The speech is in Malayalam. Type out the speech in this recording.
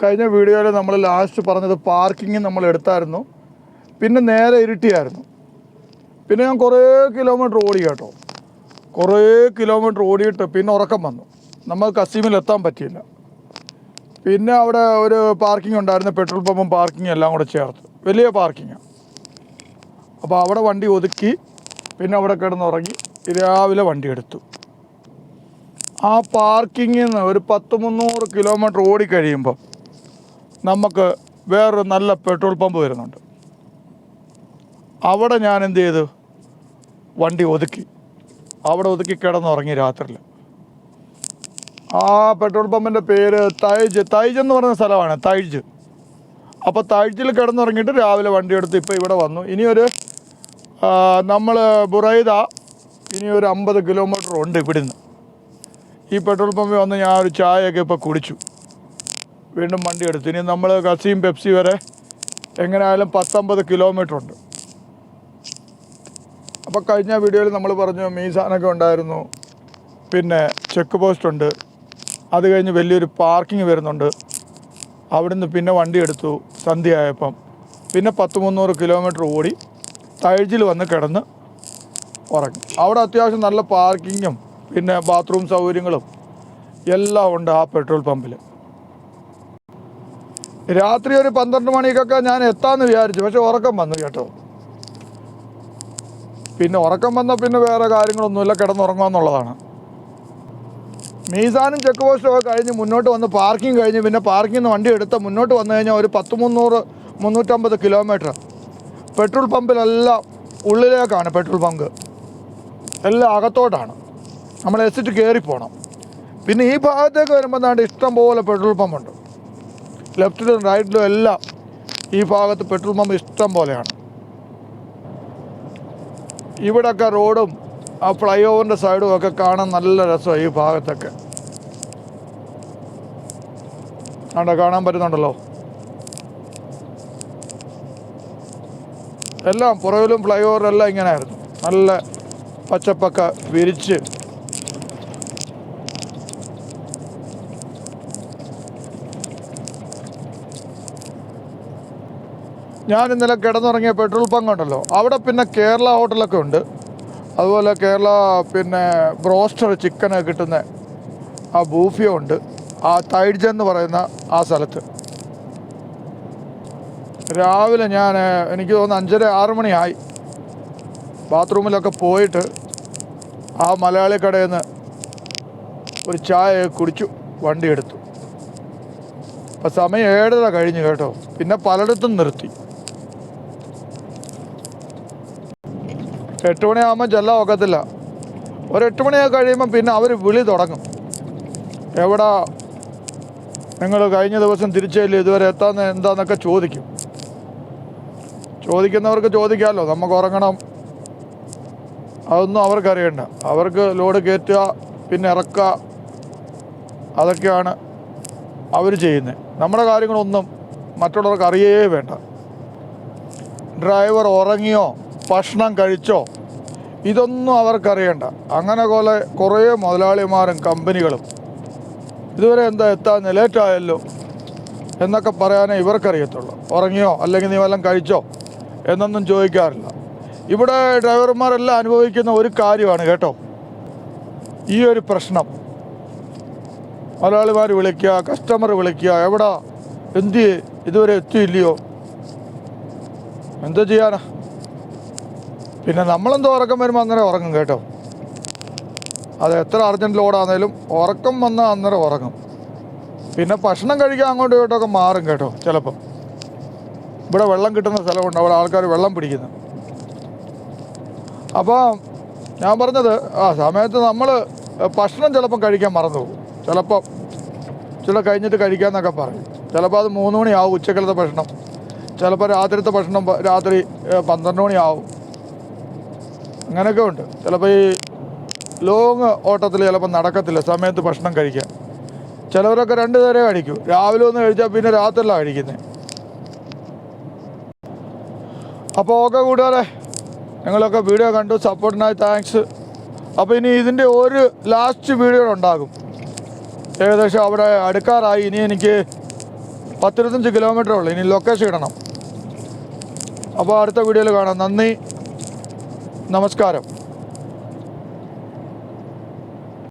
കഴിഞ്ഞ വീഡിയോയിൽ നമ്മൾ ലാസ്റ്റ് പറഞ്ഞത് പാർക്കിംഗ് നമ്മൾ എടുത്തായിരുന്നു. പിന്നെ നേരെ ഇരുട്ടിയായിരുന്നു. പിന്നെ ഞാൻ കുറേ കിലോമീറ്റർ ഓടി കേട്ടോ. കുറേ കിലോമീറ്റർ ഓടിയിട്ട് പിന്നെ ഉറക്കം വന്നു. നമ്മൾ കസീമിൽ എത്താൻ പറ്റിയില്ല. പിന്നെ അവിടെ ഒരു പാർക്കിംഗ് ഉണ്ടായിരുന്നു പെട്രോൾ പമ്പും പാർക്കിംഗ് എല്ലാം കൂടെ ചേർത്ത്. വലിയ പാർക്കിങ്ങാണ് അപ്പോൾ അവിടെ വണ്ടി ഒതുക്കി പിന്നെ അവിടെ കിടന്നുറങ്ങി രാവിലെ വണ്ടി എടുത്തു. ആ പാർക്കിങ്ങിൽ നിന്ന് ഒരു പത്ത് മുന്നൂറ് കിലോമീറ്റർ ഓടിക്കഴിയുമ്പോൾ നമുക്ക് വേറൊരു നല്ല പെട്രോൾ പമ്പ് വരുന്നുണ്ട്. അവിടെ ഞാൻ എന്ത് ചെയ്തു? വണ്ടി ഒതുക്കി. അവിടെ ഒതുക്കി കിടന്നുറങ്ങി രാത്രിയിൽ. ആ പെട്രോൾ പമ്പിന്റെ പേര് തൈജ് തൈജ് എന്ന് പറയുന്ന സ്ഥലമാണ് തൈജ്. അപ്പോൾ തൈജിൽ കിടന്നുറങ്ങിയിട്ട് രാവിലെ വണ്ടി എടുത്ത് ഇപ്പോൾ ഇവിടെ വന്നു. ഇനിയൊരു നമ്മൾ ബുറൈദ ഇനിയൊരു അമ്പത് കിലോമീറ്റർ ഉണ്ട് ഇവിടുന്ന്. ഈ പെട്രോൾ പമ്പിൽ വന്ന് ഞാൻ ഒരു ചായയൊക്കെ ഇപ്പോൾ കുടിച്ചു. വീണ്ടും വണ്ടി എടുത്തു. ഇനി നമ്മൾ കസിയും പെപ്സി വരെ എങ്ങനെയായാലും പത്തൊമ്പത് കിലോമീറ്റർ ഉണ്ട്. അപ്പോൾ കഴിഞ്ഞ വീഡിയോയിൽ നമ്മൾ പറഞ്ഞു മീസാനൊക്കെ ഉണ്ടായിരുന്നു. പിന്നെ ചെക്ക് പോസ്റ്റ് ഉണ്ട്. അത് കഴിഞ്ഞ് വലിയൊരു പാർക്കിംഗ് വരുന്നുണ്ട്. അവിടുന്ന് പിന്നെ വണ്ടി എടുത്തു സന്ധ്യയായപ്പം. പിന്നെ പത്ത് മുന്നൂറ് കിലോമീറ്റർ ഓടി തഴിച്ചിൽ വന്ന് കിടന്ന് ഉറങ്ങി. അവിടെ അത്യാവശ്യം നല്ല പാർക്കിങ്ങും പിന്നെ ബാത്റൂം സൗകര്യങ്ങളും എല്ലാം ഉണ്ട് ആ പെട്രോൾ പമ്പിൽ രാത്രി ഒരു പന്ത്രണ്ട് മണിക്കൊക്കെ ഞാൻ എത്താന്ന് വിചാരിച്ചു. പക്ഷെ ഉറക്കം വന്നു കേട്ടോ. പിന്നെ ഉറക്കം വന്നാൽ പിന്നെ വേറെ കാര്യങ്ങളൊന്നുമില്ല. കിടന്നുറങ്ങാമെന്നുള്ളതാണ് മീസാനും ചെക്ക് പോസ്റ്റും ഒക്കെ കഴിഞ്ഞ് മുന്നോട്ട് വന്ന് പാർക്കിംഗ് കഴിഞ്ഞ് പിന്നെ പാർക്കിംഗ് നിന്ന് വണ്ടി എടുത്ത് മുന്നോട്ട് വന്നു കഴിഞ്ഞാൽ ഒരു പത്ത് മുന്നൂറ് മുന്നൂറ്റമ്പത് കിലോമീറ്റർ. പെട്രോൾ പമ്പിലെല്ലാം ഉള്ളിലേക്കാണ് പെട്രോൾ പമ്പ് എല്ലാം അകത്തോട്ടാണ്. നമ്മൾ എസിറ്റ് കയറി പോകണം പിന്നെ ഈ ഭാഗത്തേക്ക് വരുമ്പോൾ ഇഷ്ടം പോലെ പെട്രോൾ പമ്പുണ്ട്. ലെഫ്റ്റിലും റൈറ്റിലും എല്ലാം ഈ ഭാഗത്ത് പെട്രോൾ പമ്പ് ഇഷ്ടം പോലെയാണ്. ഇവിടൊക്കെ റോഡും ആ ഫ്ലൈ ഓവറിന്റെ സൈഡും ഒക്കെ കാണാൻ നല്ല രസമാണ് ഈ ഭാഗത്തൊക്കെ. അവിടെ കാണാൻ പറ്റുന്നുണ്ടല്ലോ? എല്ലാം പുറകിലും ഫ്ലൈ ഓവറിലെല്ലാം ഇങ്ങനെയായിരുന്നു. നല്ല പച്ചപ്പൊക്കെ വിരിച്ച് ഞാൻ ഇന്നലെ കിടന്നുറങ്ങിയ പെട്രോൾ പങ്ക് ഉണ്ടല്ലോ. അവിടെ പിന്നെ കേരള ഹോട്ടലൊക്കെ ഉണ്ട്. അതുപോലെ കേരള പിന്നെ ബ്രോസ്റ്റർ ചിക്കനൊക്കെ കിട്ടുന്ന ആ ബൂഫിയോ ഉണ്ട്. ആ തൈഡ്ജ എന്ന് പറയുന്ന ആ സ്ഥലത്ത്. രാവിലെ ഞാൻ എനിക്ക് തോന്നുന്നു അഞ്ചര ആറ് മണിയായി. ബാത്റൂമിലൊക്കെ പോയിട്ട് ആ മലയാളി കടയിൽ നിന്ന് ഒരു ചായ കുടിച്ചു വണ്ടി എടുത്തു. അപ്പം സമയം ഏഴര കഴിഞ്ഞു കേട്ടോ. പിന്നെ പലയിടത്തും നിർത്തി. എട്ട് മണിയാകുമ്പോൾ ചെല്ലാൻ ഒക്കത്തില്ല. ഒരു എട്ട് മണിയൊക്കെ കഴിയുമ്പം പിന്നെ അവർ വിളി തുടങ്ങും. എവിടെ നിങ്ങൾ കഴിഞ്ഞ ദിവസം തിരിച്ചല്ലേ ഇതുവരെ എത്താന്ന് എന്താന്നൊക്കെ ചോദിക്കും. ചോദിക്കുന്നവർക്ക് ചോദിക്കാമല്ലോ നമുക്ക് ഉറങ്ങണം. അതൊന്നും അവർക്കറിയണ്ട അവർക്ക് ലോഡ് കയറ്റുക പിന്നെ ഇറക്കുക. അതൊക്കെയാണ് അവർ ചെയ്യുന്നത്. നമ്മുടെ കാര്യങ്ങളൊന്നും മറ്റുള്ളവർക്ക് അറിയേ വേണ്ട. ഡ്രൈവർ ഉറങ്ങിയോ? ഭക്ഷണം കഴിച്ചോ? ഇതൊന്നും അവർക്കറിയണ്ട. അങ്ങനെ പോലെ കുറേ മുതലാളിമാരും കമ്പനികളും. ഇതുവരെ എന്താ എത്താൻ ലേറ്റായല്ലോ എന്നൊക്കെ പറയാനേ ഇവർക്കറിയത്തുള്ളൂ. ഉറങ്ങിയോ? അല്ലെങ്കിൽ നീ വല്ലതും കഴിച്ചോ? എന്നൊന്നും ചോദിക്കാറില്ല. ഇവിടെ ഡ്രൈവർമാരെല്ലാം അനുഭവിക്കുന്ന ഒരു കാര്യമാണ് കേട്ടോ. ഈ ഒരു പ്രശ്നം. മലയാളിമാർ വിളിക്കുക കസ്റ്റമർ വിളിക്കുക എവിടാ? എന്ത്? ഇതുവരെ എത്തിയില്ലയോ? എന്താ ചെയ്യാനാ? പിന്നെ നമ്മളെന്തോ ഉറക്കം വരുമ്പോൾ അന്നേരം ഉറങ്ങും കേട്ടോ. അത് എത്ര അർജന്റ് ലോഡാണേലും ഉറക്കം വന്നാൽ അന്നേരം ഉറങ്ങും. പിന്നെ ഭക്ഷണം കഴിക്കാൻ അങ്ങോട്ടും ഇങ്ങോട്ടൊക്കെ മാറും കേട്ടോ ചിലപ്പം. ഇവിടെ വെള്ളം കിട്ടുന്ന സ്ഥലമുണ്ട് അവിടെ ആൾക്കാർ വെള്ളം പിടിക്കുന്നു. അപ്പോൾ ഞാൻ പറഞ്ഞത് ആ സമയത്ത് നമ്മൾ ഭക്ഷണം ചിലപ്പം കഴിക്കാൻ മറന്നു പോകും. ചിലപ്പം ചില കഴിഞ്ഞിട്ട് കഴിക്കാമെന്നൊക്കെ പറയും. ചിലപ്പോൾ അത് മൂന്ന് മണിയാവും ഉച്ചക്കലത്തെ ഭക്ഷണം. ചിലപ്പോൾ രാത്രിത്തെ ഭക്ഷണം രാത്രി പന്ത്രണ്ട് മണിയാവും. അങ്ങനെയൊക്കെ ഉണ്ട്. ചിലപ്പോൾ ഈ ലോങ് ഓട്ടത്തിൽ ചിലപ്പോൾ നടക്കത്തില്ല. സമയത്ത് ഭക്ഷണം കഴിക്കാം ചിലവരൊക്കെ രണ്ട് നേരം കഴിക്കും. രാവിലെ ഒന്ന് കഴിച്ചാൽ പിന്നെ രാത്രിയിലാണ് കഴിക്കുന്നത് അപ്പോൾ ഓക്കെ കൂട്ടുകാരെ നിങ്ങളൊക്കെ വീഡിയോ കണ്ടു. സപ്പോർട്ടിനായി താങ്ക്സ് അപ്പോൾ ഇനി ഇതിന്റെ ഒരു ലാസ്റ്റ് വീഡിയോ ഉണ്ടാകും. ഏകദേശം അവിടെ അടുക്കാറായി. ഇനി എനിക്ക് പത്തിരുപത്തഞ്ച് കിലോമീറ്റർ ഉള്ളൂ. ഇനി ലൊക്കേഷൻ ഇടണം. അപ്പോൾ അടുത്ത വീഡിയോയിൽ കാണാം. നന്ദി. നമസ്കാരം